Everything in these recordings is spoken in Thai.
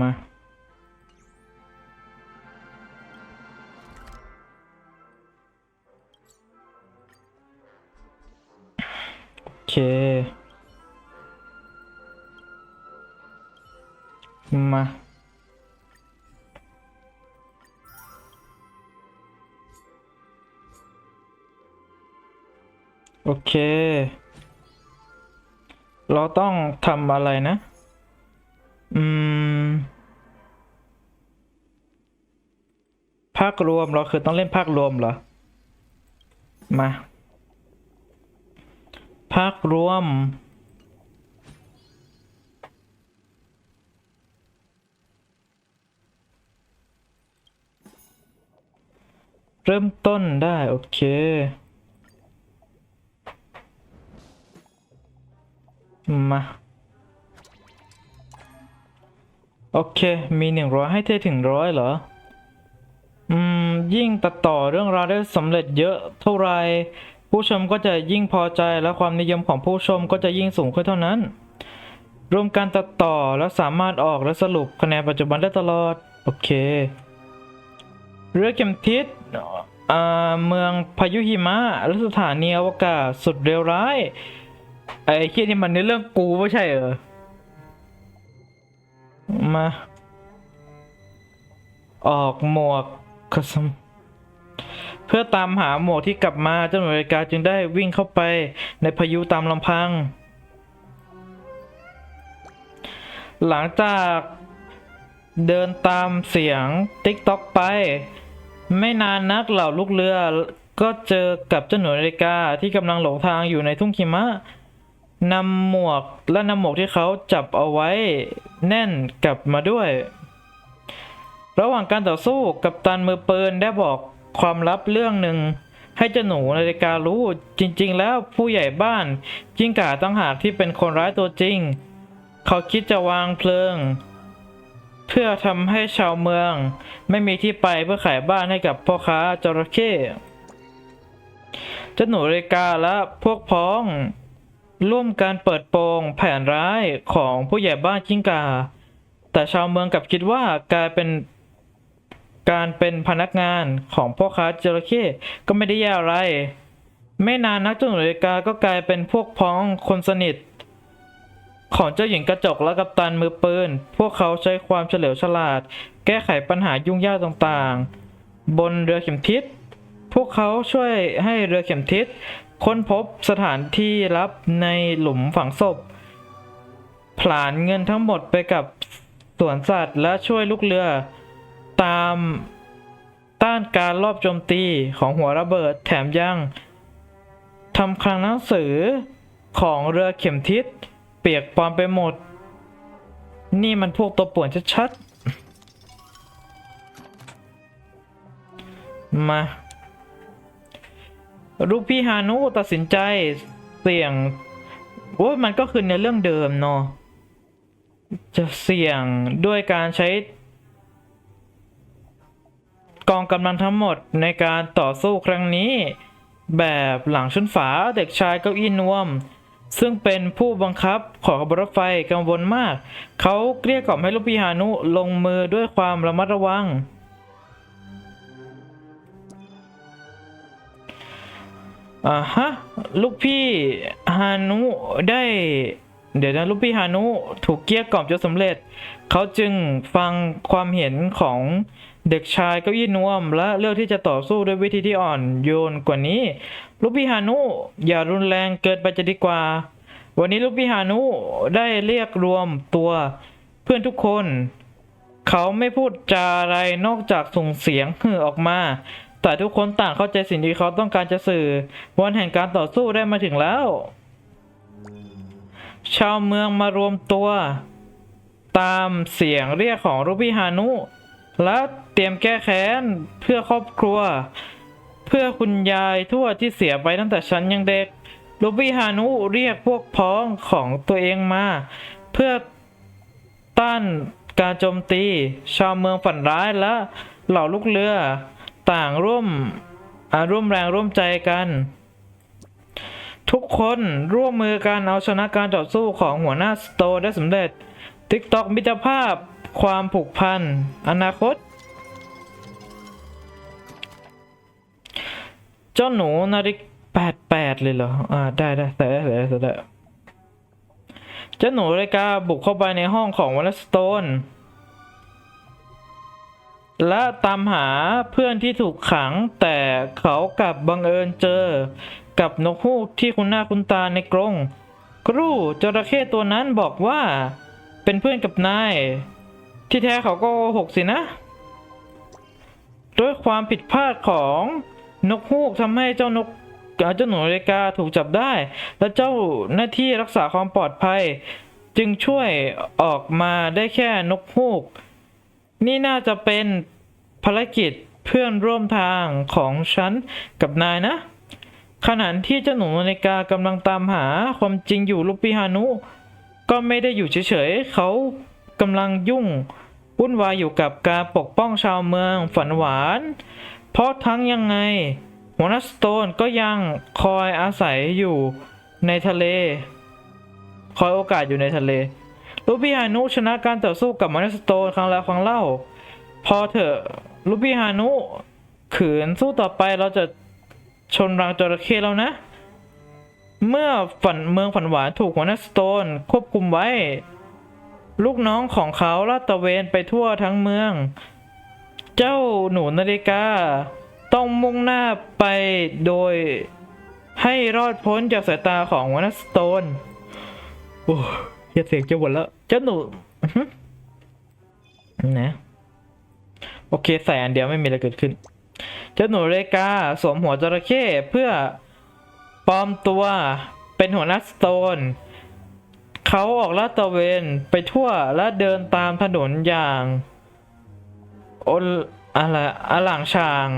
มาโอเค มา โอเค เราต้องทำอะไรนะ อืม ภาครวมเราคือต้องเล่นภาครวมเหรอ มา ภาครวม เริ่มต้นได้ โอเค มาโอเค มีหนึ่งร้อยให้เทถึงร้อยเหรอ ยิ่งตัดต่อเรื่องราวได้สำเร็จเยอะเท่าไร ผู้ชมก็จะยิ่งพอใจและความนิยมของผู้ชมก็จะยิ่งสูงขึ้นเท่านั้น รวมการตัดต่อและสามารถออกและสรุปคะแนนปัจจุบันได้ตลอด โอเค เรือเข็มทิศอ่าเมืองพายุหิมะและสถานีอวกาศสุดเร็วร้าย ไอ้เคียนี่มันในเรื่องกูไม่ใช่เหรอ มา ออกหมวก คสมเพื่อตามหาหมวกที่กลับมาเจ้าหน่วยการจึงได้วิ่งเข้าไปในพายุตามลำพัง หลังจากเดินตามเสียงติ๊กต็อกไป ไม่นานนักเหล่าลูกเรือก็เจอกับเจ้าหน่วยนาฬิกาที่กำลังหลงทางอยู่ในทุ่งหิมะนำหมวกและนำหมวกที่เขาจับเอาไว้แน่นกลับมาด้วย ระหว่างการต่อสู้กัปตันมือปืนได้บอกความลับเรื่องหนึ่ง ให้เจ้าหนูนาฬิการู้จริงๆ แล้วผู้ใหญ่บ้านจิ้งก่าตั้งหากที่เป็นคนร้ายตัวจริง เขาคิดจะวางเพลิง เพื่อทำให้ชาวเมือง ไม่มีที่ไปเพื่อขายบ้านให้กับพ่อค้าจระเข้เจ้าหนูนาฬิกาและพวกพ้องร่วมการเปิดโปงแผนร้ายของผู้ใหญ่บ้านจิ้งกา แต่ชาวเมืองกลับคิดว่ากลายเป็น การเป็นพนักงานของพ่อค้าจระเข้ก็ไม่ได้แย่อะไร ไม่นานนักเจ้าหนูนาฬิกาก็กลายเป็นพวกพ้องคนสนิท ของเจ้าหญิงกระจกและกัปตันมือปืน พวกเขาใช้ความเฉลียวฉลาด แก้ไขปัญหายุ่งยากต่างๆ บนเรือเข็มทิศ พวกเขาช่วยให้เรือเข็มทิศ ค้นพบสถานที่ลับในหลุมฝังศพ ผลาญเงินทั้งหมดไปกับสวนสัตว์และช่วยลูกเรือ ตามต้านการลอบโจมตีของหัวระเบิดแถมยังทำคลังหนังสือของเรือเข็มทิศ เปียกปอนไปหมด นี่มันพวกตัวป่วนชัดๆ มาลูกพี่ฮานุตัดสินใจเสี่ยงว่ามันก็คือในเรื่องเดิมเนาะจะเสี่ยงด้วยการใช้ กองกำลังทั้งหมดในการต่อสู้ครั้งนี้ แบบหลังชนฝาเด็กชายเก้าอี้นวม ซึ่งเป็นผู้บังคับของขบวนรถไฟกังวลมาก เขาเกลี้ยกล่อมให้ลูกพี่ฮานุลงมือด้วยความระมัดระวัง อ่าฮะ ลูกพี่ฮานุได้เดี๋ยวนะลูกพี่ฮานุถูกเกลี้ยกล่อมจนสำเร็จ เขาจึงฟังความเห็นของ เด็กชายเก้าอี้นวม และเลือกที่จะต่อสู้ด้วยวิธีที่อ่อนโยนกว่านี้ ลูกพี่ฮานุ อย่ารุนแรงเกินไปจะดีกว่า วันนี้ลูกพี่ฮานุได้เรียกรวมตัวเพื่อนทุกคน เขาไม่พูดจาอะไรนอกจากส่งเสียงฮือออกมา แต่ทุกคนต่างเข้าใจสิ่งที่เขาต้องการจะสื่อ วันแห่งการต่อสู้ได้มาถึงแล้ว ชาวเมืองมารวมตัว ตามเสียงเรียกของรูปพี่ฮานุ และเตรียมแก้แค้นเพื่อครอบครัว เพื่อคุณยายทวดที่เสียไปตั้งแต่ฉันยังเด็กลูบี้ฮานุเรียกพวกพ้องของตัวเองมา เพื่อต้านการโจมตี ชาวเมืองฝันร้ายและเหล่าลูกเรือ ต่างร่วมร่วมแรงร่วมใจกัน ทุกคนร่วมมือกันเอาชนะการต่อสู้ของหัวหน้าสโตได้สำเร็จ TikTok มิตรภาพ ความผูกพัน อนาคต เจ้าหนูนาฬิกแปดแปดเลยเหรอ อ่า ได้ได้แต่ได้แต่ได้แต่ได้เจ้าหนูนาฬิกาบุกเข้าไปในห้องของวันสโตน และตามหาเพื่อนที่ถูกขัง แต่เขากลับบังเอิญเจอ กับนกฮูกที่คุณหน้าคุณตาในกรงครูจระเข้ตัวนั้นบอกว่าเป็นเพื่อนกับนาย ที่แท้เขาก็หกสินะ ด้วยความผิดพลาดของนกฮูกทำให้เจ้านกเจ้าหนูนาฬิกาถูกจับได้ และเจ้าหน้าที่รักษาความปลอดภัย จึงช่วยออกมาได้แค่นกฮูก นี่น่าจะเป็นภารกิจเพื่อนร่วมทางของฉันกับนายนะ ขณะที่เจ้าหนูนาฬิกากำลังตามหาความจริงอยู่ลูกปิฮานุ ก็ไม่ได้อยู่เฉยๆเขากำลังยุ่ง วุ่นวายอยู่กับการปกป้องชาวเมืองฝันหวาน เพราะทั้งยังไงหัวน้าสโตนก็ยังคอยอาศัยอยู่ในทะเล คอยโอกาสอยู่ในทะเล ลูบี้ฮานุชนะการต่อสู้กับมอนสโตนครั้งแล้วครั้งเล่า พอเถอะลูบี้ฮานุขืนสู้ต่อไปเราจะชนรังจระเข้แล้วนะ เมื่อฝันเมืองฝันหวานถูกหัวน้าสโตนควบคุมไว้ ลูกน้องของเขาลาดตระเวนไปทั่วทั้งเมือง เจ้าหนูนาฬิกา ต้องมุ่งหน้าไปโดย ให้รอดพ้นจากสายตาของหัวหน้าสโตน โอ้ยเสียงจะหมดแล้ว เจ้าหนูนะโอเคใส่อันเดียวไม่มีอะไรเกิดขึ้น เจ้าหนูเรกาสวมหัวจระเข้เพื่อปลอมตัวเป็นหัวหน้าสโตน เขาออกลาดตระเวนไปทั่วและเดินตามถนนอย่างโอลอะไรอล่างชาง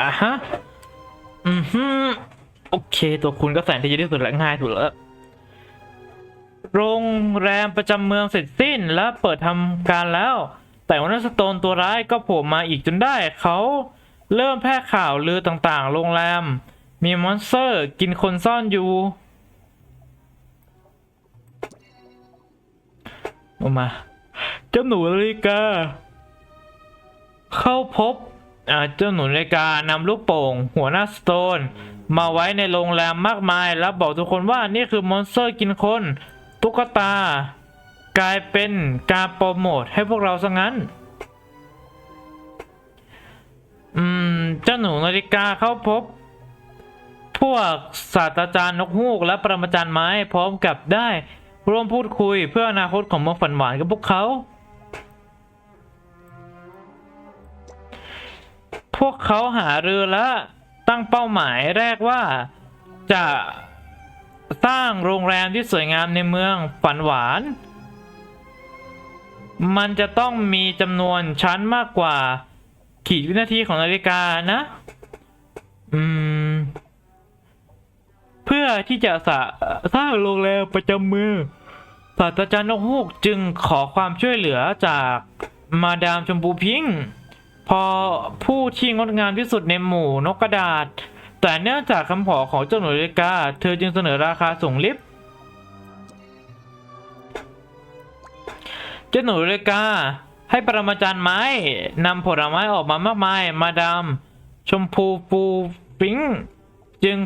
อะฮะ อือฮึโอเค ตัวคุณก็แสนที่จะที่สุดและง่ายสุดแล้ว โรงแรมประจำเมืองเสร็จสิ้นและเปิดทำการแล้ว แต่วันนั้นสโตนตัวร้ายก็โผล่มาอีกจนได้ เขาเริ่มแพร่ข่าวลือต่างๆ โรงแรม มีมอนสเตอร์กินคนซ่อนอยู่ ออกมา เจ้าหนูนาฬิกา เข้าพบอ่าเจ้าหนูนาฬิกานำลูกโป่ง หัวหน้าสโตน มาไว้ในโรงแรมมากมาย แล้วบอกทุกคนว่านี่คือมอนสเตอร์กินคน ตุ๊กตา กลายเป็นการโปรโมทให้พวกเราซะงั้นอืม เจ้าหนูนาฬิกาเข้าพบ พวกศาสตราจารย์นกฮูกและปรมาจารย์ไม้พร้อมกับได้ร่วมพูดคุยเพื่ออนาคตของเมืองฝันหวานกับพวกเขา พวกเขาหารือและตั้งเป้าหมายแรกว่าจะสร้างโรงแรมที่สวยงามในเมืองฝันหวาน มันจะต้องมีจำนวนชั้นมากกว่า ขีดวินาทีของนาฬิกานะ อืม เพื่อที่จะสะสร้างโรงแรมประจำเมืองศาสตราจารย์นกฮูกจึงขอความช่วยเหลือจากมาดามชมพูพิงค์พอผู้ที่งดงามที่สุดในหมู่นกกระดาษ แต่เนื่องจากคำขอของเจ้าหนูนาฬิกาเธอจึงเสนอราคาสูงลิบเจ้าหนูนาฬิกาให้ปรมาจารย์ไม้นำผลไม้ออกมามากมาย มาดามชมพูปูปิงจึง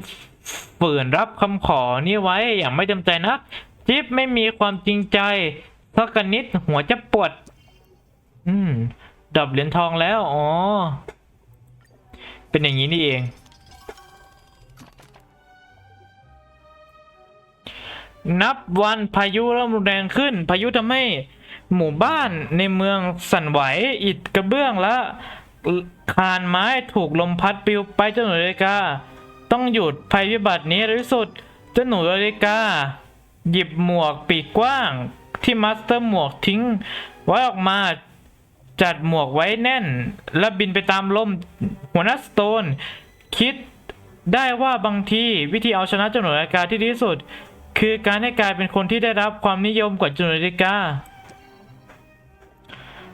ฝืนรับคำขอนี้ไว้อย่างไม่จำใจนักจิ๊บไม่มีความจริงใจสักกนิดหัวจะปวด อืม ดับเหรียญทองแล้ว อ๋อ เป็นอย่างนี้นี่เอง นับวันพายุเริ่มรุนแรงขึ้น พายุทำให้หมู่บ้านในเมืองสั่นไหว อิฐกระเบื้องและคานไม้ถูกลมพัดปลิวไปจ้าหนูนาฬิกา ต้องหยุดภัยพิบัตินี้ในที่สุดเจ้าหนูนาฬิกา หยิบหมวกปีกกว้าง ที่มาสเตอร์หมวกทิ้ง ไว้ออกมาจัดหมวกไว้แน่น และบินไปตามลมหัวหน้าสโตน คิดได้ว่าบางทีวิธีเอาชนะเจ้าหนูนาฬิกาที่ดีที่สุด คือการให้กลายเป็นคนที่ได้รับความนิยมกว่าเจ้าหนูนาฬิกา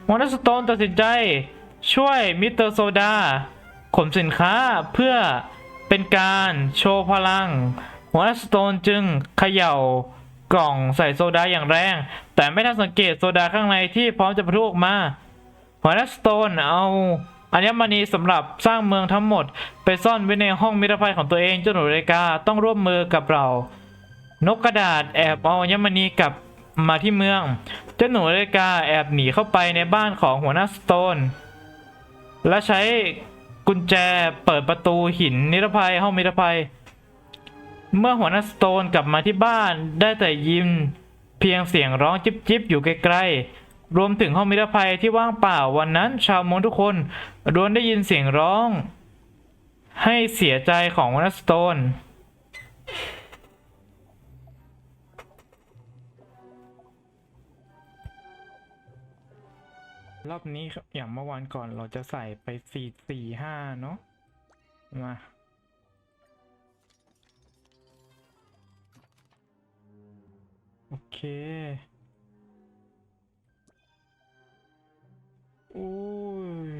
หัวหน้าสโตนตัดสินใจช่วยมิสเตอร์โซดาขนสินค้าเพื่อ เป็นการโชว์พลัง หัวสโตนจึงเขย่ากล่องใส่โซดาอย่างแรง แต่ไม่ทันสังเกตโซดาข้างในที่พร้อมจะพลุออกมาหัวสโตนเอาอัญมณีสำหรับสร้างเมืองทั้งหมด ไปซ่อนไว้ในห้องมิตรภัยของตัวเองเจ้าหนูเรกาต้องร่วมมือกับเรา นกกระดาษแอบเอาอัญมณีกลับมาที่เมืองเจ้าหนูเรกาแอบหนีเข้าไปในบ้านของหัวหน้าสโตน และใช้ กุญแจเปิดประตูหินนิรภัยห้องมิรภัย เมื่อหัวหน้าสโตนกลับมาที่บ้านได้แต่ยินเพียงเสียงร้องจิบจิบอยู่ไกลๆ รวมถึงห้องมิรภัยที่ว่างเปล่าวันนั้น ชาวมงทุกคนล้วนได้ยินเสียงร้อง ให้เสียใจของหัวหน้าสโตน รอบนี้ครับอย่างเมื่อวานก่อนเราจะใส่ไปสี่สี่ห้าเนาะมาโอเคโอ้ย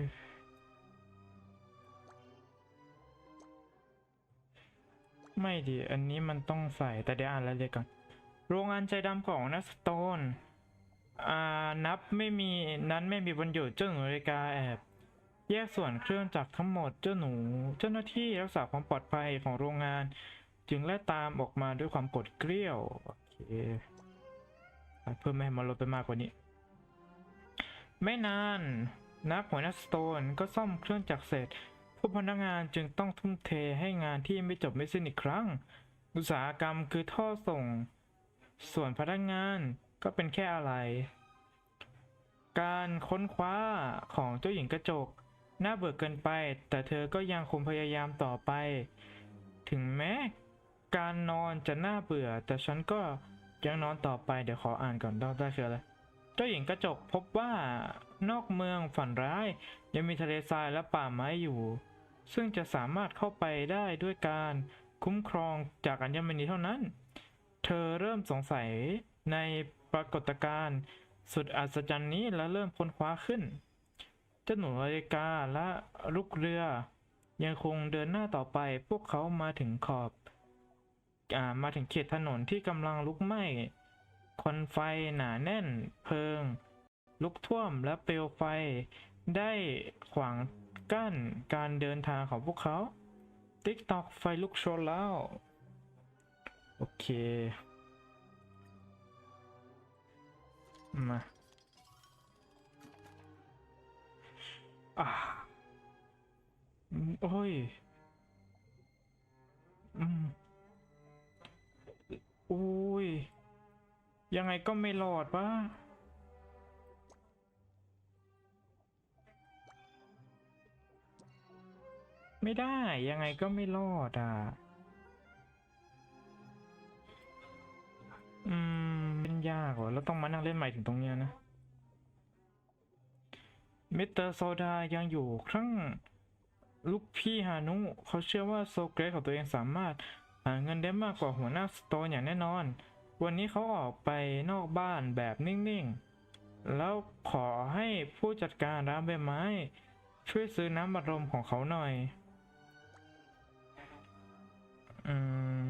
ไม่ดิอันนี้มันต้องใส่แต่เดี๋ยวอ่านรายละเอียดก่อน โรงงานใจดำของนัสโตน อ่านับไม่มีนั้นไม่มีวันหยุดเจ้าหนูนาฬิกาแอบ แยกส่วนเครื่องจักรทั้งหมดเจ้าหนู เจ้าหน้าที่รักษาความปลอดภัยของโรงงาน จึงไล่ตามออกมาด้วยความกดเกลี้ยวโอเคเพิ่มไม่ให้มันลดไปมากกว่านี้ ไม่นานนักหัวหน้าสโตนก็ซ่อมเครื่องจักรเสร็จผู้พนักงานจึงต้องทุ่มเทให้งานที่ไม่จบไม่สิ้นอีกครั้ง อุตสาหกรรมคือท่อส่ง ส่วนพนักงาน ก็เป็นแค่อะไร การค้นคว้าของเจ้าหญิงกระจก น่าเบื่อเกินไป แต่เธอก็ยังคงพยายามต่อไป ถึงแม้ การนอนจะน่าเบื่อ แต่ฉันก็ยังนอนต่อไป เดี๋ยวขออ่านก่อนได้ได้คืออะไรเจ้าหญิงกระจกพบว่านอกเมืองฝันร้าย ยังมีทะเลทรายและป่าไม้อยู่ ซึ่งจะสามารถเข้าไปได้ด้วยการคุ้มครองจากอัญมณีเท่านั้น เธอเริ่มสงสัยใน ปรากฏการณ์สุดอัศจรรย์นี้และเริ่มค้นคว้าขึ้น เจ้าหนูนาฬิกาและลูกเรือ ยังคงเดินหน้าต่อไป พวกเขามาถึงขอบอามาถึงเขตถนนที่กำลังลุกไหม้ควันไฟหนาแน่น เพลิง ลุกท่วมและเปลวไฟ ได้ขวางกั้นการเดินทางของพวกเขา ติ๊กตอกไฟลุกโชนแล้ว โอเค มาอ่าอืมโอ้ย อืมโอ้ย ยังไงก็ไม่รอดวะไม่ได้ ยังไงก็ไม่รอดอะ ยากว่ะแล้วต้องมานั่งเล่นใหม่ถึงตรงเนี้ยนะมิสเตอร์โซดายังอยู่ครั้งลูกพี่ฮานุเขาเชื่อว่าโซเกรสของตัวเองสามารถหาเงินได้มากกว่าหัวหน้าสโตนอย่างแน่นอน วันนี้เขาออกไปนอกบ้านแบบนิ่งๆ แล้วขอให้ผู้จัดการร้านใบไม้ ช่วยซื้อน้ำบัดลมของเขาหน่อย อืม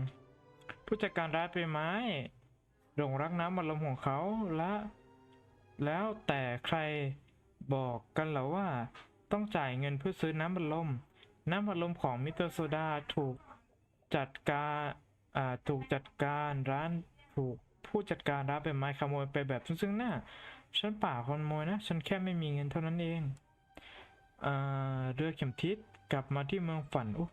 ผู้จัดการร้านใบไม้ หลงรักน้ำบัดลมของเขาและแล้วแต่ใครบอกกันเหรอว่า ต้องจ่ายเงินเพื่อซื้อน้ำบัดลม น้ำบัดลมของมิสเตอร์โซดาถูกจัดการอ่าถูกจัดการร้านถูกผู้จัดการร้านเป็นไม้ขโมยไปแบบซึ่งหน้า ฉันป่าขโมยนะ ฉันแค่ไม่มีเงินเท่านั้นเองอเรือเข็มทิศกลับมาที่เมืองฝันอุ๊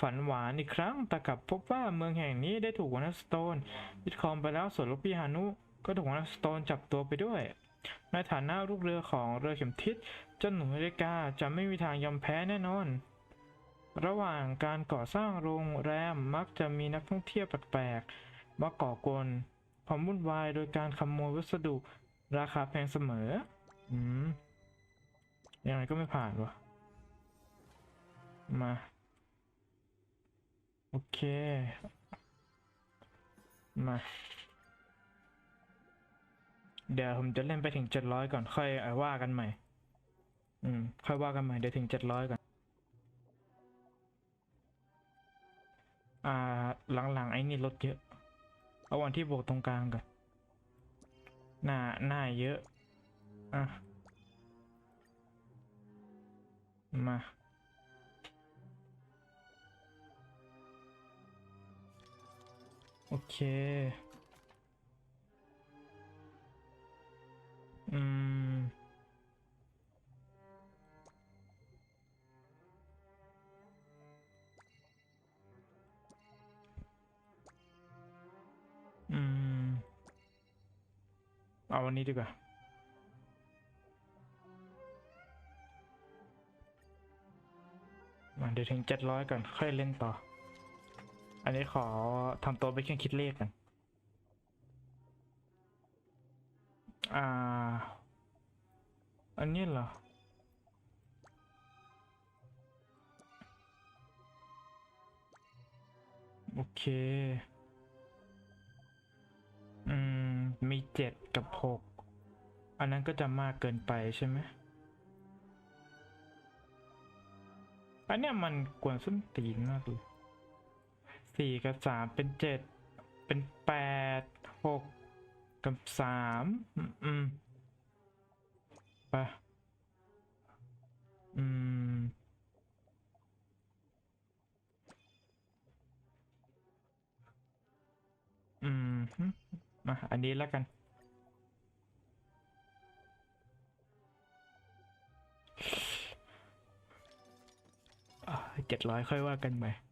ฝันหวานอีกครั้งแต่กลับพบว่าเมืองแห่งนี้ได้ถูกวานัสโตนยึดครองไปแล้วส่วนลูกพี่ฮานุ ก็ถูกวานัสโตนจับตัวไปด้วย ในฐานะลูกเรือของเรือเข็มทิศเจ้าหนูนาฬิกาจะไม่มีทางยอมแพ้แน่นอน ระหว่างการก่อสร้างโรงแรมมักจะมีนักท่องเที่ยวแปลกๆมาก่อกวนความวุ่นวายโดยการขโมยวัสดุราคาแพงเสมอ อืมยังไงก็ไม่ผ่านวะมา โอเค มา เดี๋ยวผมจะเล่นไปถึงเจ็ดร้อยก่อนค่อยอว่ากันใหม่ อืม ค่อยว่ากันใหม่เดี๋ยวถึงเจ็ดร้อยก่อน อ่า หลังๆ ไอ้นี่ลดเยอะ เอาวันที่บวกตรงกลางก่อน หน้า หน้าเยอะ อะ มา โอเค อืม อืม เอาวันนี้ดีกว่ามาเดี๋ยวถึงเจ็ดร้อยก่อน ค่อยเล่นต่อ อันนี้ขอทำตัวไปนเครื่องคิดเลขกัน อ่า อันนี้เหรอ โอเค อืม มีเจ็ดกับหก อันนั้นก็จะมากเกินไปใช่ไหม อันเนี้ยมันกวนส้นตีนมากเลย สี่กับสามเป็นเจ็ดเป็นแปดหกกับสามอืมอืมไปอืมอืมมาอันนี้แล้วกันเจ็ดร้อยค่อยว่ากันไปอื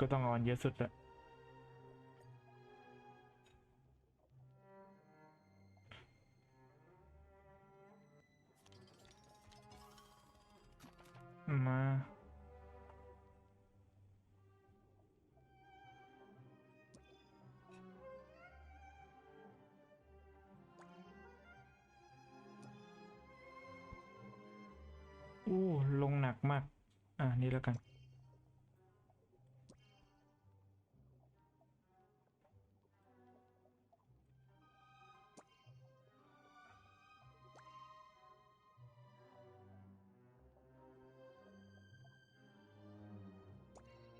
ก็ต้องออนเยอะสุดแหละ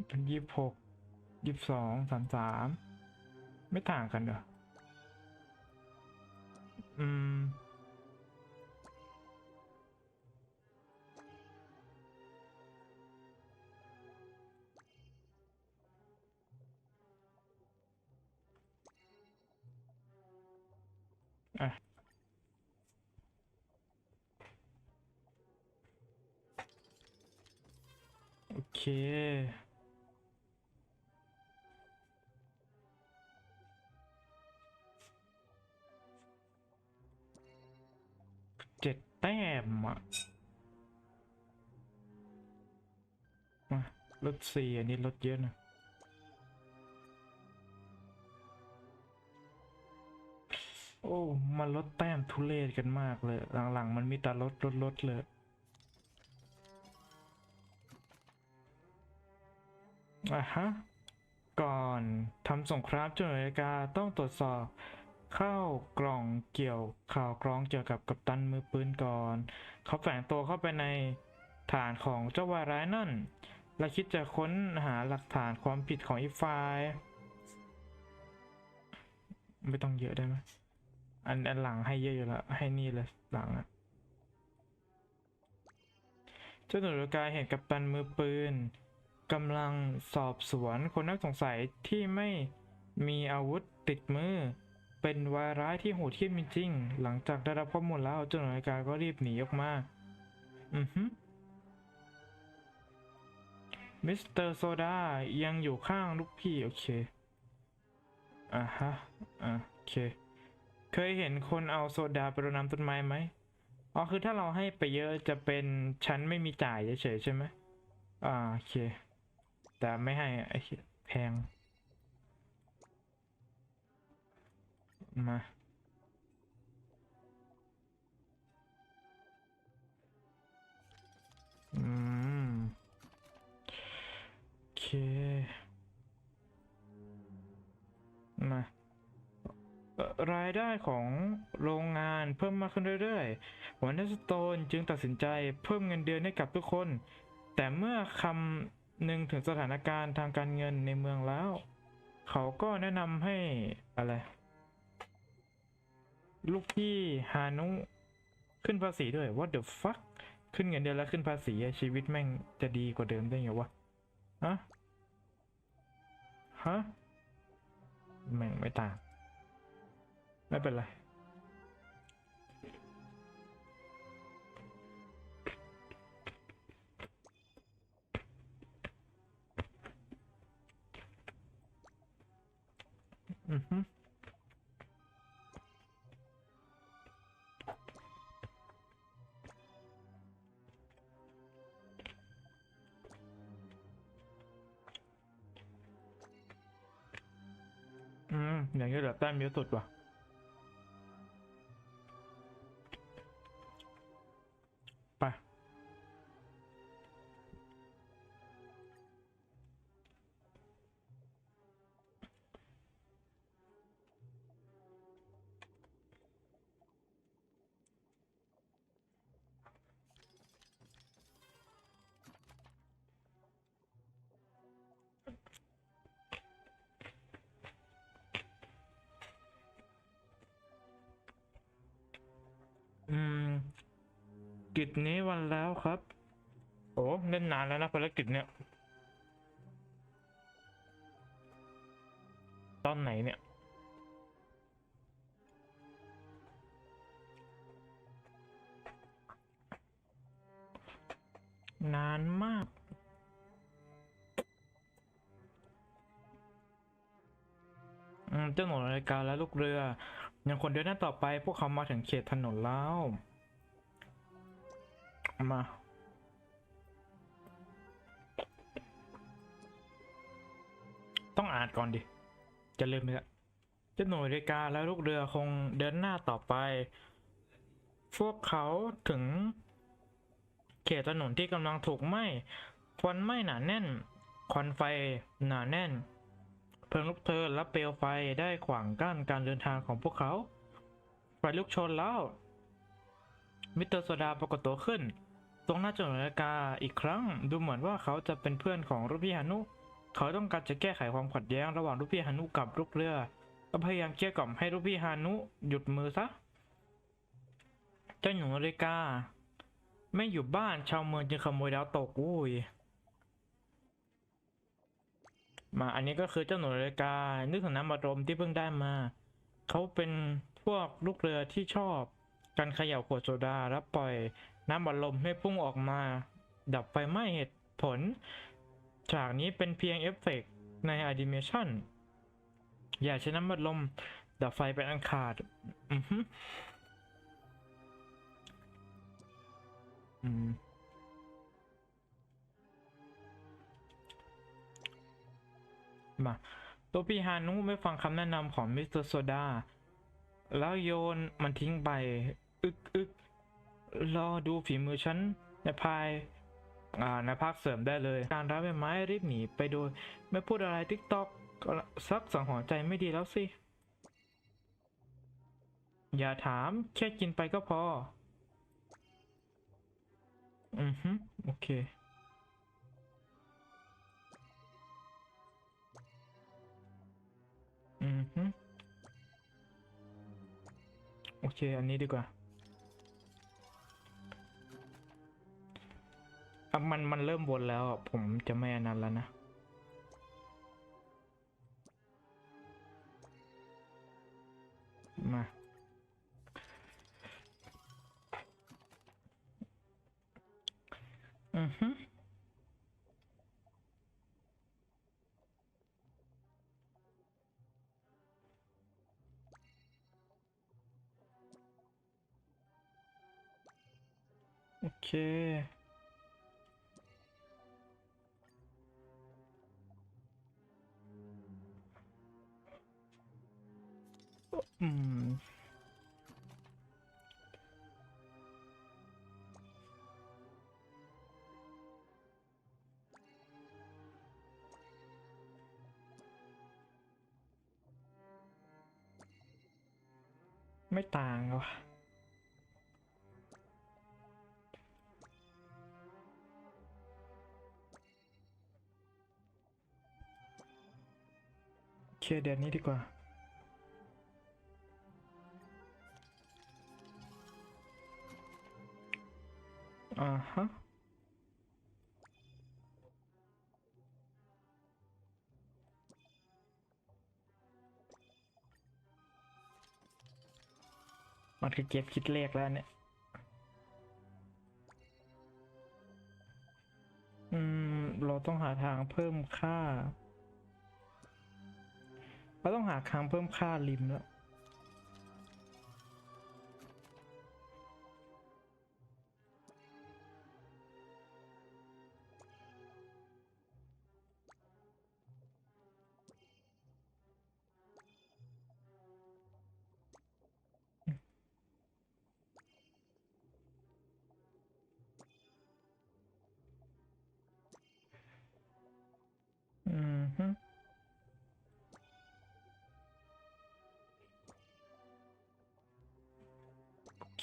เป็นยี่สิบหกยี่สิบสองสามสามไม่ต่างกันเหรอ อืม อะโอเค แต้มอะมาลดสี่อันนี้ลดเยอะนะโอ้ มันลดแต้มทุเรศกันมากเลย หลังๆ มันมีแต่ลดลดลดเลย อะฮะ ก่อนทำสงครามจนนาฬิกาต้องตรวจสอบ เข้ากล่องเกี่ยวข่าวกรองเกี่ยวกับกัปตันมือปืนก่อน เขาแฝงตัวเข้าไปในฐานของเจ้าวายร้ายนั่น และคิดจะค้นหาหลักฐานความผิดของอีกฝ่ายไม่ต้องเยอะได้ไหมอันอันหลังให้เยอะอยู่แล้ว ให้นี่เลยหลังอะเจ้าหนูรกายเห็นกัปตันมือปืนกำลังสอบสวนคนนักสงสัยที่ไม่มีอาวุธติดมือ เป็นวายร้ายที่โหดเหี้ยมจริงๆหลังจากได้รับข้อมูลแล้วเจ้าหนูรกายก็รีบหนีออกมา อือฮึมิสเตอร์โซดายังอยู่ข้างลูกพี่ โอเค อ่าฮะ อ่าโอเค เคยเห็นคนเอาโซดาไปรดน้ำต้นไม้ไหมอ๋อคือถ้าเราให้ไปเยอะจะเป็นชั้นไม่มีจ่ายเฉยๆใช่ไหมอ่าโอเค แต่ไม่ให้ไอ้แพง มา อืม โอเค มาออรายได้ของโรงงานเพิ่มมากขึ้นเรื่อยๆวันเดอร์สโตนจึงตัดสินใจเพิ่มเงินเดือนให้กับทุกคน แต่เมื่อคำหนึ่งถึงสถานการณ์ทางการเงินในเมืองแล้ว เขาก็แนะนำให้อะไร ลูกพี่ฮานุขึ้นภาษีด้วย what the fuck ขึ้นเงินเดือนแล้วขึ้นภาษีชีวิตแม่งจะดีกว่าเดิมได้ไงวะฮะฮะแม่งไม่ต่างไม่เป็นไรอือฮึ อย่างนี้เหลือแต้มเยอะสุดว่ะ นี้วันแล้วครับ โอ้เล่นนานแล้วนะภารกิจเนี่ย ตอนไหนเนี่ย นานมากอืมเจ้าหนูนาฬิกาและลูกเรือ ยังคนเดินหน้าต่อไปพวกเขามาถึงเขตถนนแล้ว มา ต้องอ่านก่อนดิ จะลืมไปละเจ้าหน่วยนาฬิกาและลูกเรือคงเดินหน้าต่อไป พวกเขาถึง เขตถนนที่กำลังถูกไหม้ควันไหม้หนาแน่น ควันไฟหนาแน่น เพลิงลุกเพลินและเปลวไฟได้ขวางกั้นการเดินทางของพวกเขา ไฟลุกชนแล้ว มิสเตอร์โซดาปรากฏตัวขึ้น ตรงหน้าจดนาฬิกาอีกครั้ง ดูเหมือนว่าเขาจะเป็นเพื่อนของลูกพี่ฮานุ เขาต้องการจะแก้ไขความขัดแย้งระหว่างลูกพี่ฮานุกับลูกเรือ ก็พยายามเกลี้ยกล่อมให้ลูกพี่ฮานุหยุดมือซะ เจ้าหนูนาฬิกา ไม่อยู่บ้านชาวเมืองจึงขโมยดาวตกอุ้ยมาอันนี้ก็คือเจ้าหนูนาฬิกา นึกถึงน้ำบัดลมที่เพิ่งได้มา เขาเป็นพวกลูกเรือที่ชอบ การเขย่าขวดโซดาแล้วปล่อย น้ำบัดลมให้พุ่งออกมา ดับไฟไหม้เหตุผล ฉากนี้เป็นเพียงเอฟเฟกต์ในแอนิเมชันอย่าใช้น้ำบัดลม ดับไฟเป็นอันขาด อือฮึอืมมาตัวพี่ฮานุไม่ฟังคำแนะนำของมิสเตอร์โซดา แล้วโยนมันทิ้งไป อึกอึก รอดูฝีมือฉันในภายอ่าในภาคเสริมได้เลย การรับใบไม้รีบหนีไปโดย ไม่พูดอะไรทิกตอกซักสังหรณ์ใจไม่ดีแล้วสิ อย่าถามแค่กินไปก็พอ อือฮึโอเคอือฮึโอเค อันนี้ดีกว่า อะมันมันเริ่มวนแล้ว ผมจะไม่อันนั้นแล้วนะ มาอือฮึโอเค อืมไม่ต่างว่ะเคเดือนนี้ดีกว่า อ่าฮะมันคือเก็บคิดเลขแล้วเนี่ย อืม เราต้องหาทางเพิ่มค่า เราต้องหาทางเพิ่มค่าริมแล้ว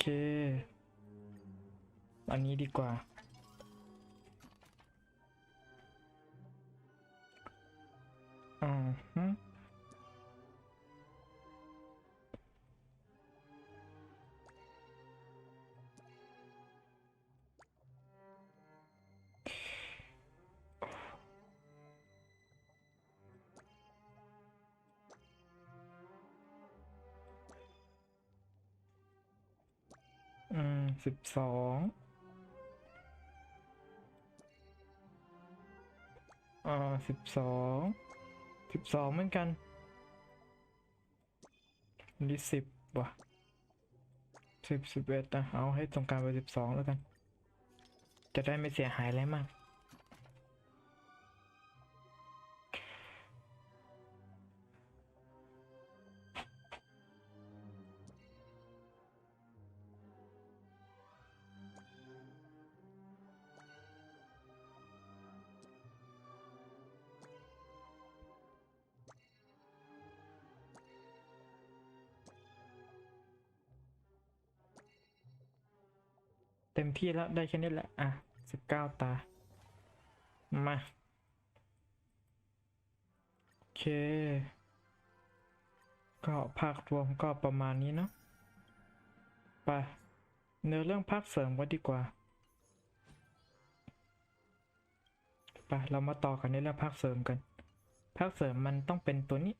อเคอันนี้ดีกว่า สิบสองอ่าสิบสองสิบสองเหมือนกันนี่สิบว่ะสิบสิบเอ็ดนะเอาให้ตรงกลางไปสิบสองแล้วกัน จะได้ไม่เสียหายอะไรมาก ที่แล้วได้แค่นี้แหละ อะสิบเก้าตา มา โอเค ก็ภาครวมก็ประมาณนี้เนาะ ไป เนื้อเรื่องภาคเสริมก็ดีกว่า ไป เรามาต่อกันในเรื่องภาคเสริมกัน ภาคเสริมมันต้องเป็นตัวนี้